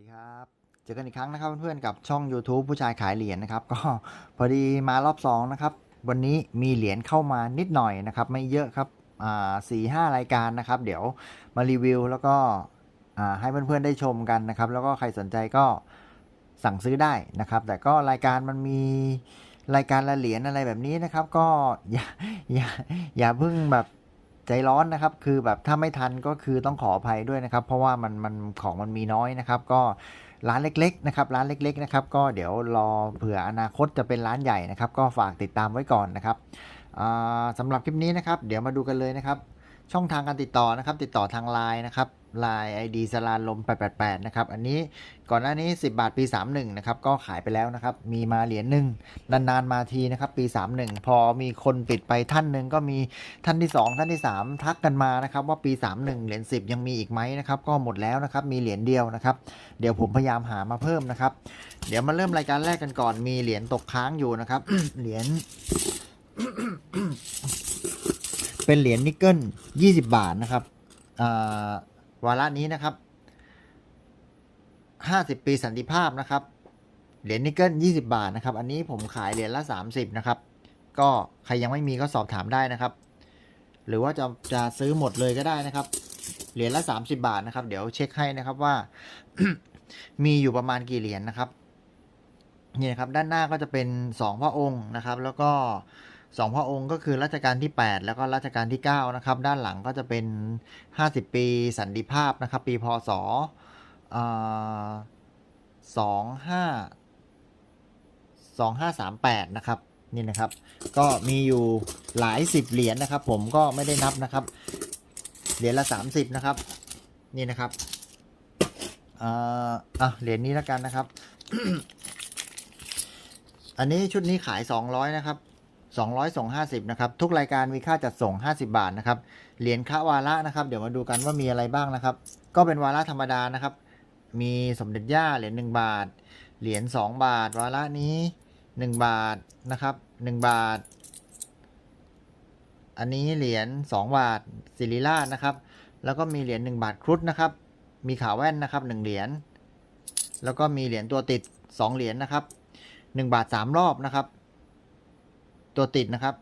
ดีครับเจอกันอีกครั้งนะครับเพื่อนๆกับช่อง YouTube ผู้ชายขายเหรียญนะครับ ก็พอดีมารอบสองนะครับวันนี้มีเหรียญเข้ามานิดหน่อยนะครับ ไม่เยอะครับอ่าสี่ห้ารายการนะครับ เดี๋ยวมารีวิวแล้วก็อ่าให้เพื่อนๆได้ชมกันนะครับ แล้วก็ใครสนใจก็สั่งซื้อได้นะครับ แต่ก็รายการมันมีรายการละเหรียญอะไรแบบนี้นะครับ ก็อย่าอย่าอย่าเพิ่งแบบ ใจร้อนนะครับ คือแบบถ้าไม่ทันก็คือต้องขออภัยด้วยนะครับ เพราะว่ามันมันของมันมีน้อยนะครับ ก็ร้านเล็กๆนะครับร้านเล็กๆนะครับก็เดี๋ยวรอเผื่ออนาคตจะเป็นร้านใหญ่นะครับ ก็ฝากติดตามไว้ก่อนนะครับอ่าสำหรับคลิปนี้นะครับ เดี๋ยวมาดูกันเลยนะครับ ช่องทางการติดต่อนะครับ ติดต่อทางไลน์นะครับ Line ID สลานลม 888 นะครับ อันนี้ก่อนหน้านี้ 10 บาทปี 31 นะครับ ก็ขายไปแล้วนะครับ มีมาเหรียญหนึ่งนานๆ มาทีนะครับ ปี 31 พอมีคนปิดไปท่านหนึ่งก็มีท่านที่ 2 ท่านที่ 3 ทักกันมานะครับ ว่าปี 31 เหรียญ10 ยังมีอีกไหมนะครับ ก็หมดแล้วนะครับ มีเหรียญเดียวนะครับ เดี๋ยวผมพยายามหามาเพิ่มนะครับ เดี๋ยวมาเริ่มรายการแรกกันก่อน มีเหรียญตกค้างอยู่นะครับ เหรียญเป็นเหรียญนิกเกิล20 บาทนะครับอ่า วาระนี้นะครับ 50 ปีสันติภาพนะครับ เหรียญนิกเกิล20 บาทนะครับ อันนี้ผมขายเหรียญละ 30 นะครับ ก็ใครยังไม่มีก็สอบถามได้นะครับ หรือว่าจะจะซื้อหมดเลยก็ได้นะครับ เหรียญละ 30 บาทนะครับ เดี๋ยวเช็คให้นะครับว่า มีอยู่ประมาณกี่เหรียญนะครับ นี่นะครับ ด้านหน้าก็จะเป็น 2 พระองค์นะครับ แล้วก็ 2พระองค์ก็คือรัชกาลที่ 8 แล้วก็รัชกาลที่ 9 นะครับ ด้านหลังก็จะเป็น 50 ปีสันติภาพนะครับ ปีพศสองห้าสองห้าสามแปดนะครับนี่นะครับ ก็มีอยู่หลายสิบเหรียญนะครับ ผมก็ไม่ได้นับนะครับ เหรียญละสามสิบนะครับ นี่นะครับอ่าอะเหรียญนี้แล้วกันนะครับ อันนี้ชุดนี้ขาย200นะครับ 200ส่ง50นะครับทุกรายการมีค่าจัดส่ง 50 บาทนะครับเหรียญคะวาระนะครับ เดี๋ยวมาดูกันว่ามีอะไรบ้างนะครับ ก็เป็นวาระธรรมดานะครับ มีสมเด็จย่าเหรียญ1บาท เหรียญ2บาท วาระนี้ 1 บาทนะครับ 1 บาท อันนี้เหรียญ2บาทศิริราชนะครับ แล้วก็มีเหรียญ1บาทครุฑนะครับ มีขาแว่นนะครับ1เหรียญแล้วก็มีเหรียญตัวติด 2 เหรียญนะครับ 1 บาท 3 รอบนะครับ ตัวติดนะครับ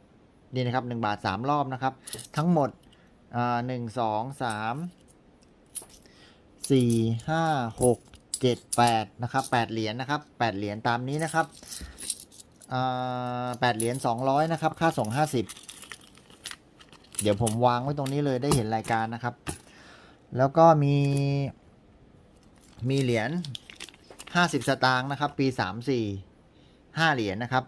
นี่นะครับ 1 บาท 3 รอบนะครับ ทั้งหมดอ่าหนึ่งสองสามสี่ห้าหกเจ็ดแปดนะครับแปดเหรียญนะครับแปดเหรียญตามนี้นะครับแปดเหรียญสองร้อยนะครับ ค่าส่งห้าสิบเดี๋ยวผมวางไว้ตรงนี้เลยได้เห็นรายการนะครับ แล้วก็มี มีเหรียญห้าสิบสตางค์นะครับ ปีสามสี่ห้าเหรียญนะครับ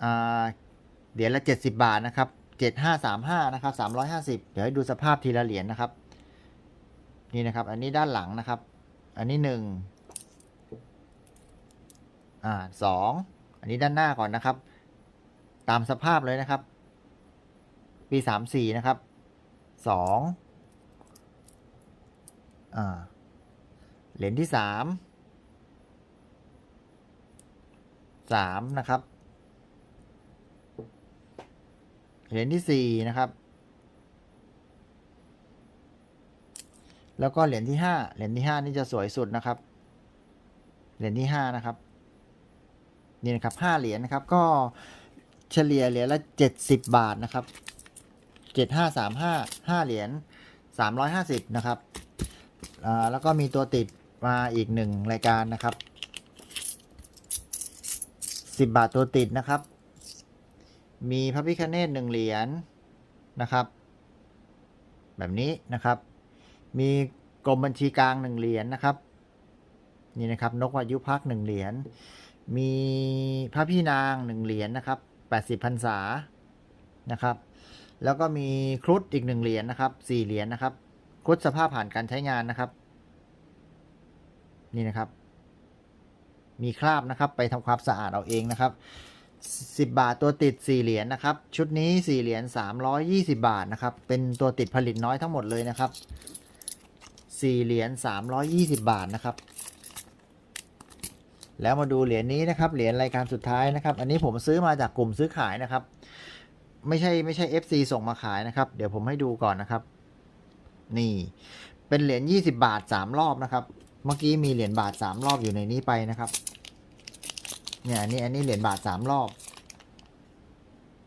เหรียญละเจ็ดสิบบาทนะครับเจ็ดห้าสามห้านะครับสามร้อยห้าสิบเดี๋ยวให้ดูสภาพทีละเหรียญนะครับ นี่นะครับ อันนี้ด้านหลังนะครับ อันนี้หนึ่งอ่าสองอันนี้ด้านหน้าก่อนนะครับ ตามสภาพเลยนะครับ ปีสามสี่นะครับสองอ่าเหรียญที่สามสามนะครับ เหรียญที่สี่นะครับ แล้วก็เหรียญที่ห้าเหรียญที่ห้านี่จะสวยสุดนะครับ เหรียญที่ห้านะครับนี่นะครับห้าเหรียญนะครับ ก็เฉลี่ยเหรียญละเจ็ดสิบบาทนะครับเจ็ดห้าสามห้าห้าเหรียญสามร้อยห้าสิบนะครับอ่าแล้วก็มีตัวติดมาอีกหนึ่งรายการนะครับสิบบาทตัวติดนะครับ มีพระพิคเนตหนึ่งเหรียญนะครับ แบบนี้นะครับ มีกรมบัญชีกลางหนึ่งเหรียญนะครับนี่นะครับนกวายุพักหนึ่งเหรียญ มีพระพี่นางหนึ่งเหรียญนะครับแปดสิบพรรษานะครับ แล้วก็มีครุฑอีกหนึ่งเหรียญนะครับสี่เหรียญนะครับครุฑสภาพผ่านการใช้งานนะครับ นี่นะครับ มีคราบนะครับ ไปทำความสะอาดเอาเองนะครับ 10 บาทตัวติด 4 เหรียญนะครับ ชุดนี้ 4 เหรียญ320 บาทนะครับ เป็นตัวติดผลิตน้อยทั้งหมดเลยนะครับ 4 เหรียญ320 บาทนะครับ แล้วมาดูเหรียญนี้นะครับ เหรียญรายการสุดท้ายนะครับ อันนี้ผมซื้อมาจากกลุ่มซื้อขายนะครับ ไม่ใช่ไม่ใช่ FC ส่งมาขายนะครับ เดี๋ยวผมให้ดูก่อนนะครับ นี่ เป็นเหรียญ20 บาท 3 รอบนะครับ เมื่อกี้มีเหรียญบาทสามรอบอยู่ในนี้ไปนะครับ เนี่ยอันนี้อันนี้เหรียญบาทสามรอบ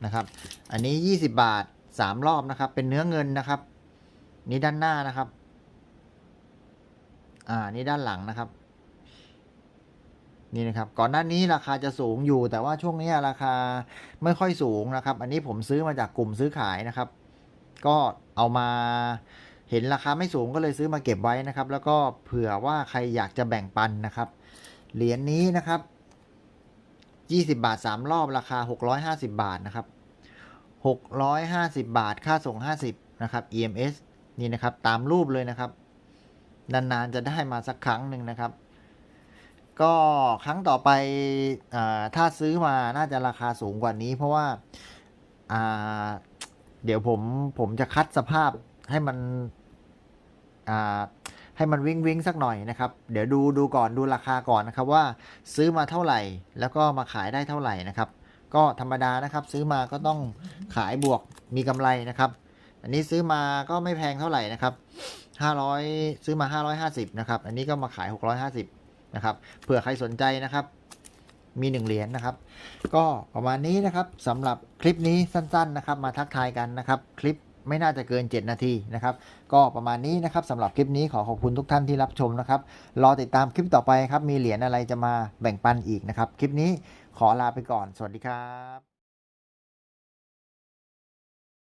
นะครับ อันนี้ยี่สิบาทสามรอบนะครับ เป็นเนื้อเงินนะครับ นี่ด้านหน้านะครับ อ่านี่ด้านหลังนะครับนี่นะครับก่อนหน้านี้ราคาจะสูงอยู่ แต่ว่าช่วงนี้ราคาไม่ค่อยสูงนะครับ อันนี้ผมซื้อมาจากกลุ่มซื้อขายนะครับ ก็เอามาเห็นราคาไม่สูงก็เลยซื้อมาเก็บไว้นะครับ แล้วก็เผื่อว่าใครอยากจะแบ่งปันนะครับ เหรียญนี้นะครับ 20 บาท 3 รอบราคา 650 บาทนะครับ 650 บาทค่าส่ง 50 นะครับ EMS นี่นะครับตามรูปเลยนะครับ นานๆจะได้มาสักครั้งหนึ่งนะครับ ก็ครั้งต่อไปอถ้าซื้อมาน่าจะราคาสูงกว่านี้ เพราะว่าาเดี๋ยวผมผมจะคัดสภาพให้มันอ่า ให้มันวิ่งวิ่งสักหน่อยนะครับ เดี๋ยวดูดูก่อนดูราคาก่อนนะครับว่าซื้อมาเท่าไหร่ แล้วก็มาขายได้เท่าไหร่นะครับ ก็ธรรมดานะครับ ซื้อมาก็ต้องขายบวกมีกำไรนะครับ อันนี้ซื้อมาก็ไม่แพงเท่าไหร่นะครับ 500 ซื้อมา 550นะครับ อันนี้ก็มาขาย 650นะครับ เผื่อใครสนใจนะครับ มีหนึ่งเหรียญนะครับ ก็ประมาณนี้นะครับสำหรับคลิปนี้สั้น ๆนะครับ มาทักทายกันนะครับ คลิป ไม่น่าจะเกิน 7 นาทีนะครับ ก็ประมาณนี้นะครับสำหรับคลิปนี้ขอขอบคุณทุกท่านที่รับชมนะครับ รอติดตามคลิปต่อไปครับ มีเหรียญอะไรจะมาแบ่งปันอีกนะครับ คลิปนี้ขอลาไปก่อน สวัสดีครับ